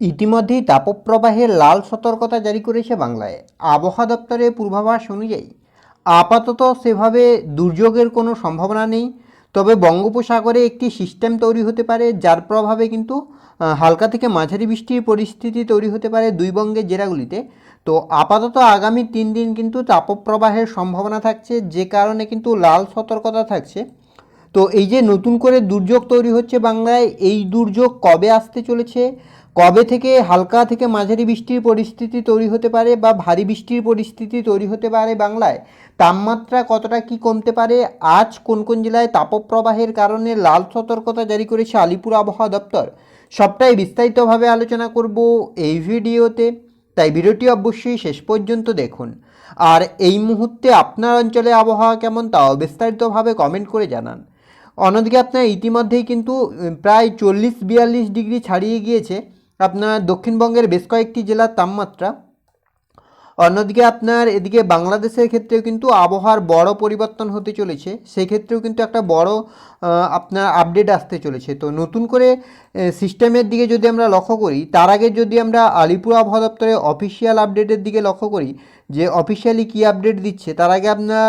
ইতিমধ্যেই তাপপ্রবাহে লাল সতর্কতা জারি করেছে বাংলায়। আবহাওয়া দপ্তরের পূর্বাভাস অনুযায়ী, আপাতত সেভাবে দুর্যোগের কোনো সম্ভাবনা নেই, তবে বঙ্গোপসাগরে একটি সিস্টেম তৈরি হতে পারে, যার প্রভাবে কিন্তু হালকা থেকে মাঝারি বৃষ্টির পরিস্থিতি তৈরি হতে পারে দুই বঙ্গের জেলাগুলিতে তো আপাতত আগামী তিন দিন কিন্তু তাপপ্রবাহের সম্ভাবনা থাকছে, যে কারণে কিন্তু লাল সতর্কতা থাকছে। তো এই যে নতুন করে দুর্যোগ তৈরি হচ্ছে বাংলায়, এই দুর্যোগ কবে আসতে চলেছে কবে থেকে হালকা থেকে মাঝারি বৃষ্টির পরিস্থিতি তৈরি হতে পারে বা ভারী বৃষ্টির পরিস্থিতি তৈরি হতে পারে বাংলায়? তাপমাত্রা কতটা কি কমতে পারে? আজ কোন কোন জেলায় তাপপ্রবাহের কারণে লাল সতর্কতা জারি করেছে আলিপুর আবহাওয়া দপ্তর? সবটাই বিস্তারিতভাবে আলোচনা করব এই ভিডিওতে। তাই ভিডিওটি অবশ্যই শেষ পর্যন্ত দেখুন। আর এই মুহূর্তে আপনার অঞ্চলে আবহাওয়া কেমন তাও বিস্তারিতভাবে কমেন্ট করে জানান। অন্যদিকে আপনার ইতিমধ্যেই কিন্তু প্রায় চল্লিশ বিয়াল্লিশ ডিগ্রি ছাড়িয়ে গিয়েছে। আপনার দক্ষিণবঙ্গের বেশ কয়েকটি জেলার তাপমাত্রা। অন্যদিকে আপনার এদিকে বাংলাদেশের ক্ষেত্রেও কিন্তু আবহাওয়ার বড় পরিবর্তন হতে চলেছে। সেক্ষেত্রেও কিন্তু একটা বড় আপনার আপডেট আসতে চলেছে। তো নতুন করে সিস্টেমের দিকে যদি আমরা লক্ষ্য করি, তার আগে যদি আমরা আলিপুর আবহাওয়া দপ্তরের অফিসিয়াল আপডেটের দিকে লক্ষ্য করি, যে অফিসিয়ালি কী আপডেট দিচ্ছে, তার আগে আপনার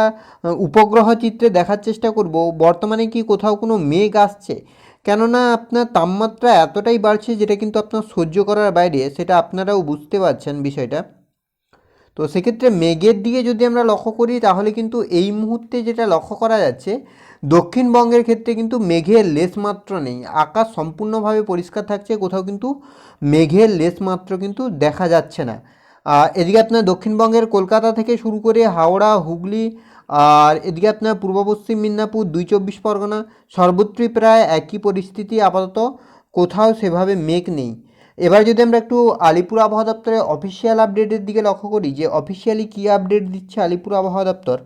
উপগ্রহ চিত্রে দেখার চেষ্টা করব। বর্তমানে কি কোথাও কোনো মেঘ আসছে? কেননা আপনার তাপমাত্রা এতটাই বাড়ছে যেটা কিন্তু আপনার সহ্য করার বাইরে, সেটা আপনারাও বুঝতে পারছেন বিষয়টা। তো সেক্ষেত্রে মেঘের দিকে যদি আমরা লক্ষ্য করি, তাহলে কিন্তু এই মুহূর্তে যেটা লক্ষ্য করা যাচ্ছে, দক্ষিণবঙ্গের ক্ষেত্রে কিন্তু মেঘের লেশ মাত্র নেই। আকাশ সম্পূর্ণভাবে পরিষ্কার থাকছে, কোথাও কিন্তু মেঘের লেশ মাত্র কিন্তু দেখা যাচ্ছে না। এদিকে আপনার দক্ষিণবঙ্গের কলকাতা থেকে শুরু করে হাওড়া, হুগলি আর এদিকে আপনার পূর্ব পশ্চিম মিদনাপুর দুই চব্বিশ পরগনা, সর্বত্রই প্রায় একই পরিস্থিতি, আপাতত কোথাও সেভাবে মেঘ নেই। এবার যদি আমরা একটু আলিপুর আবহাওয়া দপ্তরের অফিসিয়াল আপডেটের দিকে লক্ষ্য করি, যে অফিসিয়ালি কী আপডেট দিচ্ছে আলিপুর আবহাওয়া দপ্তর?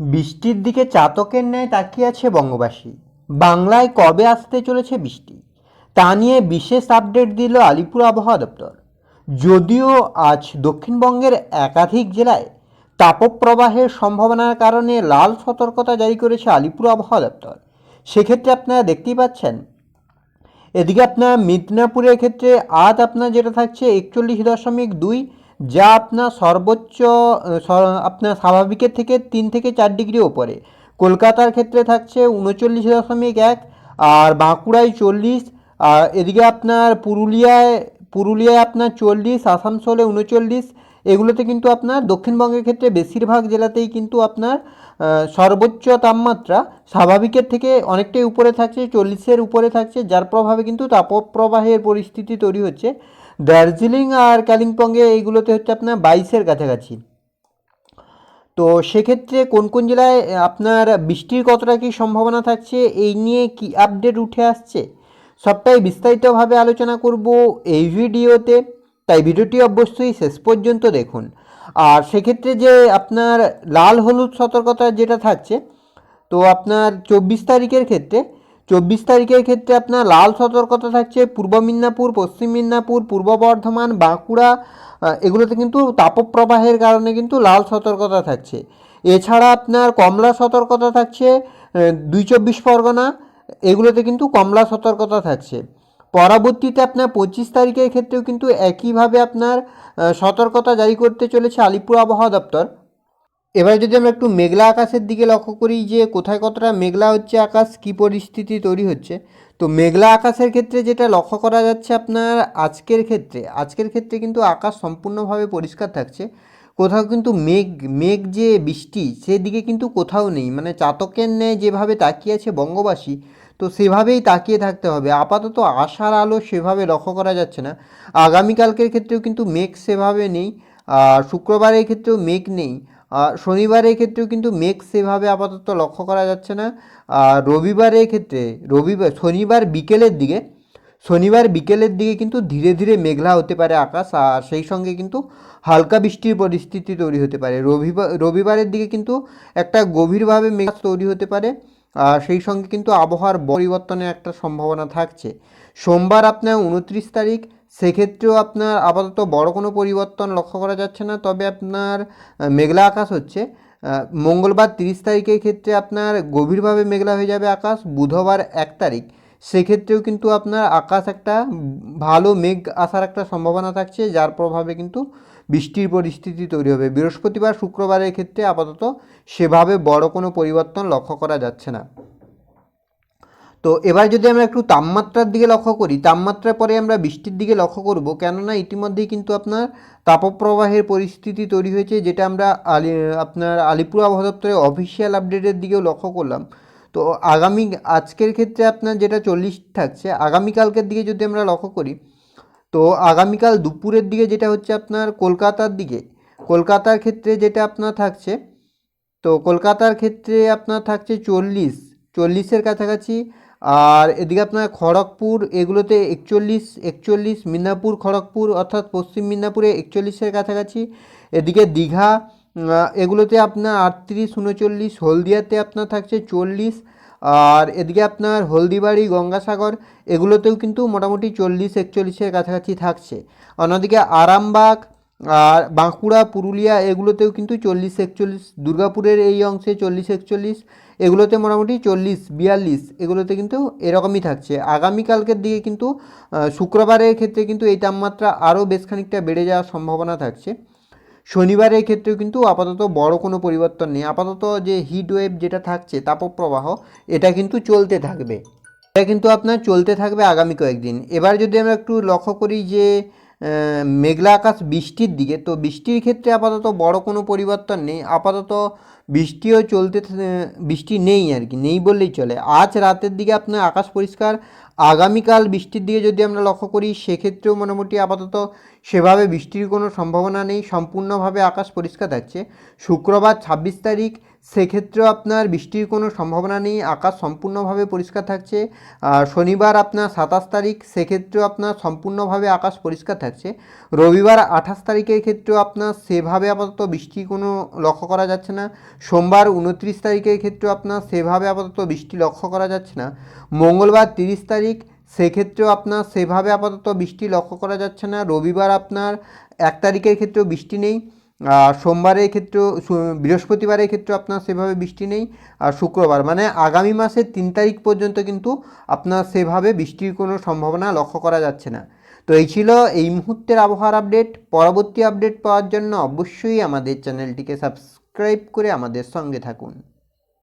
বৃষ্টির দিকে চাতকের ন্যায় তাকিয়ে আছে বঙ্গবাসী। বাংলায় কবে আসতে চলেছে বৃষ্টি? তা নিয়ে বিশেষ আপডেট দিল আলিপুর আবহাওয়া দপ্তর। যদিও আজ দক্ষিণবঙ্গের একাধিক জেলায় তাপপ্রবাহের সম্ভাবনার কারণে লাল সতর্কতা জারি করেছে আলিপুর আবহাওয়া দপ্তর। সেক্ষেত্রে আপনারা দেখতেই পাচ্ছেন। এদিকে আপনার মিদনাপুরের ক্ষেত্রে আজ আপনার যেটা থাকছে একচল্লিশ দশমিক দুই, যা আপনার সর্বোচ্চ আপনার স্বাভাবিকের থেকে তিন থেকে চার ডিগ্রি ওপরে। কলকাতার ক্ষেত্রে থাকছে উনচল্লিশ দশমিক এক, আর বাঁকুড়ায় চল্লিশ, আর এদিকে আপনার পুরুলিয়ায় পুরুলিয়ায় আপনার চল্লিশ, আসানসোলে উনচল্লিশ এগুলোতে কিন্তু আপনার দক্ষিণবঙ্গের ক্ষেত্রে বেশিরভাগ জেলাতেই কিন্তু আপনার সর্বোচ্চ তাপমাত্রা স্বাভাবিকের থেকে অনেকটাই উপরে থাকছে, চল্লিশের উপরে থাকছে, যার প্রভাবে কিন্তু তাপপ্রবাহের পরিস্থিতি তৈরি হচ্ছে। দার্জিলিং আর কালিম্পংয়ে এইগুলোতে হচ্ছে আপনার বাইশের কাছাকাছি। তো সেক্ষেত্রে কোন কোন জেলায় আপনার বৃষ্টির কতটা কি সম্ভাবনা থাকছে, এই নিয়ে কি আপডেট উঠে আসছে, সবটাই বিস্তারিতভাবে আলোচনা করব এই ভিডিওতে। তাই ভিডিওটি অবশ্যই শেষ পর্যন্ত দেখুন। আর সেক্ষেত্রে যে আপনার লাল হলুদ সতর্কতা যেটা থাকছে, তো আপনার চব্বিশ তারিখের ক্ষেত্রে, চব্বিশ তারিখের ক্ষেত্রে আপনার লাল সতর্কতা থাকছে পূর্ব মিদনাপুর, পশ্চিম মিদনাপুর, পূর্ব বর্ধমান, বাঁকুড়া এগুলোতে কিন্তু তাপপ্রবাহের কারণে কিন্তু লাল সতর্কতা থাকছে। এছাড়া আপনার কমলা সতর্কতা থাকছে দুই চব্বিশ পরগনা, এগুলোতে কিন্তু কমলা সতর্কতা থাকছে। পরবর্তীতে আপনার পঁচিশ তারিখের ক্ষেত্রেও কিন্তু একইভাবে আপনার সতর্কতা জারি করতে চলেছে আলিপুর আবহাওয়া দপ্তর। এবার যদি আমরা একটু মেঘলা আকাশের দিকে লক্ষ্য করি যে কোথায় কতটা মেঘলা হচ্ছে আকাশ, কী পরিস্থিতি তৈরি হচ্ছে, তো মেঘলা আকাশের ক্ষেত্রে যেটা লক্ষ্য করা যাচ্ছে আপনার আজকের ক্ষেত্রে আজকের ক্ষেত্রে কিন্তু আকাশ সম্পূর্ণভাবে পরিষ্কার থাকছে। কোথাও কিন্তু মেঘ মেঘ যে বৃষ্টি, সেদিকে কিন্তু কোথাও নেই। মানে চাতকের ন্যায় যেভাবে তাকিয়ে আছে বঙ্গবাসী তো সেভাবেই তাকিয়ে থাকতে হবে। আপাতত আশার আলো সেভাবে লক্ষ্য করা যাচ্ছে না। আগামীকালকের ক্ষেত্রেও কিন্তু মেঘ সেভাবে নেই শুক্রবারের ক্ষেত্রেও মেঘ নেই শনিবারের ক্ষেত্রেও কিন্তু মেঘ সেভাবে আপাতত লক্ষ্য করা যাচ্ছে না। আর রবিবারের ক্ষেত্রে, রবিবার, শনিবার বিকেলের দিকে, শনিবার বিকেলের দিকে কিন্তু ধীরে ধীরে মেঘলা হতে পারে আকাশ, আর সেই সঙ্গে কিন্তু হালকা বৃষ্টির পরিস্থিতি তৈরি হতে পারে। রবিবার, রবিবারের দিকে কিন্তু একটা গভীরভাবে মেঘ তৈরি হতে পারে। সেই সঙ্গে কিন্তু আবহাওয়ার পরিবর্তনের একটা সম্ভাবনা থাকছে। সোমবার আপনার উনত্রিশ তারিখ, সেক্ষেত্রেও আপনার আপাতত বড় কোনো পরিবর্তন লক্ষ্য করা যাচ্ছে না, তবে আপনার মেঘলা আকাশ হচ্ছে। মঙ্গলবার তিরিশ তারিখের ক্ষেত্রে আপনার গভীরভাবে মেঘলা হয়ে যাবে আকাশ, বুধবার এক তারিখ। সেক্ষেত্রেও কিন্তু আপনার আকাশ একটা ভালো মেঘ আসার একটা সম্ভাবনা থাকছে, যার প্রভাবে কিন্তু বৃষ্টির পরিস্থিতি তৈরি হবে। বৃহস্পতিবার, শুক্রবারের ক্ষেত্রে আপাতত সেভাবে বড় কোনো পরিবর্তন লক্ষ্য করা যাচ্ছে না। তো এবার যদি আমরা একটু তাপমাত্রার দিকে লক্ষ্য করি, তাপমাত্রার পরে আমরা বৃষ্টির দিকে লক্ষ্য করব, কেননা ইতিমধ্যেই কিন্তু আপনার তাপপ্রবাহের পরিস্থিতি তৈরি হয়েছে, যেটা আমরা আলি, আপনার আলিপুর আবহাওয়া দপ্তরের অফিসিয়াল আপডেটের দিকেও লক্ষ্য করলাম। তো আগামী, আজকের ক্ষেত্রে আপনার যেটা চল্লিশ থাকছে, আগামীকালকের দিকে যদি আমরা লক্ষ্য করি, তো আগামীকাল দুপুরের দিকে যেটা হচ্ছে আপনার কলকাতার দিকে, কলকাতার ক্ষেত্রে যেটা আপনার থাকছে, তো কলকাতার ক্ষেত্রে আপনার থাকছে চল্লিশ, চল্লিশের কাছাকাছি। আর এদিকে আপনার খড়গপুর, এগুলোতে একচল্লিশ একচল্লিশ, মিদনাপুর, খড়গপুর, অর্থাৎ পশ্চিম মিদনাপুরে একচল্লিশের কাছাকাছি। এদিকে দীঘা এগুলোতে আপনার আটত্রিশ, উনচল্লিশ, হলদিয়াতে আপনার থাকছে চল্লিশ, আর এদিকে আপনার হলদিবাড়ি, গঙ্গাসাগর, এগুলোতেও কিন্তু মোটামুটি চল্লিশ, একচল্লিশের কাছাকাছি থাকছে। অন্যদিকে আরামবাগ, আর বাঁকুড়া, পুরুলিয়া, এগুলোতেও কিন্তু চল্লিশ, একচল্লিশ, দুর্গাপুরের এই অংশে চল্লিশ, একচল্লিশ, এগুলোতে মোটামুটি চল্লিশ, বিয়াল্লিশ, এগুলোতে কিন্তু এরকমই থাকছে। আগামীকালকের দিকে কিন্তু শুক্রবারের ক্ষেত্রে কিন্তু এই তাপমাত্রা আরও বেশ খানিকটা বেড়ে যাওয়ার সম্ভাবনা থাকছে। শনিবারের ক্ষেত্রেও কিন্তু আপাতত বড় কোনো পরিবর্তন নেই। আপাতত যে হিট ওয়েভ যেটা থাকছে, তাপপ্রবাহ, এটা কিন্তু চলতে থাকবে। এটা কিন্তু আপনার চলতে থাকবে আগামী কয়েকদিন। এবার যদি আমরা একটু লক্ষ্য করি যে মেঘলা আকাশ বৃষ্টির দিকে। তো বৃষ্টির ক্ষেত্রে আপাতত বড় কোনো পরিবর্তন নেই। আপাতত বৃষ্টিও চলতে বৃষ্টি নেই আর কি, নেই বললেই চলে। আজ রাতের দিকে আপনার আকাশ পরিষ্কার। আগামীকাল বৃষ্টির দিকে যদি আমরা লক্ষ্য করি, সেক্ষেত্রেও মোটামুটি আপাতত সেভাবে বৃষ্টির কোনো সম্ভাবনা নেই। সম্পূর্ণভাবে আকাশ পরিষ্কার থাকছে। শুক্রবার ছাব্বিশ তারিখ সেক্ষেত্রেও আপনার বৃষ্টির কোনো সম্ভাবনা নেই, আকাশ সম্পূর্ণভাবে পরিষ্কার থাকছে। আর শনিবার আপনার সাতাশ তারিখ, সেক্ষেত্রেও আপনার সম্পূর্ণভাবে আকাশ পরিষ্কার থাকছে। রবিবার আঠাশ তারিখের ক্ষেত্রেও আপনার সেভাবে আপাতত বৃষ্টি কোনো লক্ষ্য করা যাচ্ছে না। সোমবার উনত্রিশ তারিখের ক্ষেত্রেও আপনার সেভাবে আপাতত বৃষ্টি লক্ষ্য করা যাচ্ছে না। মঙ্গলবার তিরিশ তারিখ, সেক্ষেত্রেও আপনার সেভাবে আপাতত বৃষ্টি লক্ষ্য করা যাচ্ছে না। রবিবার আপনার এক তারিখের ক্ষেত্রেও বৃষ্টি নেই। সোমবারের ক্ষেত্রেও সু- বৃহস্পতিবারের ক্ষেত্রে আপনার সেভাবে বৃষ্টি নেই। আর শুক্রবার মানে আগামী মাসের তিন তারিখ পর্যন্ত কিন্তু আপনার সেভাবে বৃষ্টির কোনো সম্ভাবনা লক্ষ্য করা যাচ্ছে না। তো এই ছিল এই মুহূর্তের আবহাওয়ার আপডেট। পরবর্তী আপডেট পাওয়ার জন্য অবশ্যই আমাদের চ্যানেলটিকে সাবস্ক্রাইব করে আমাদের সঙ্গে থাকুন।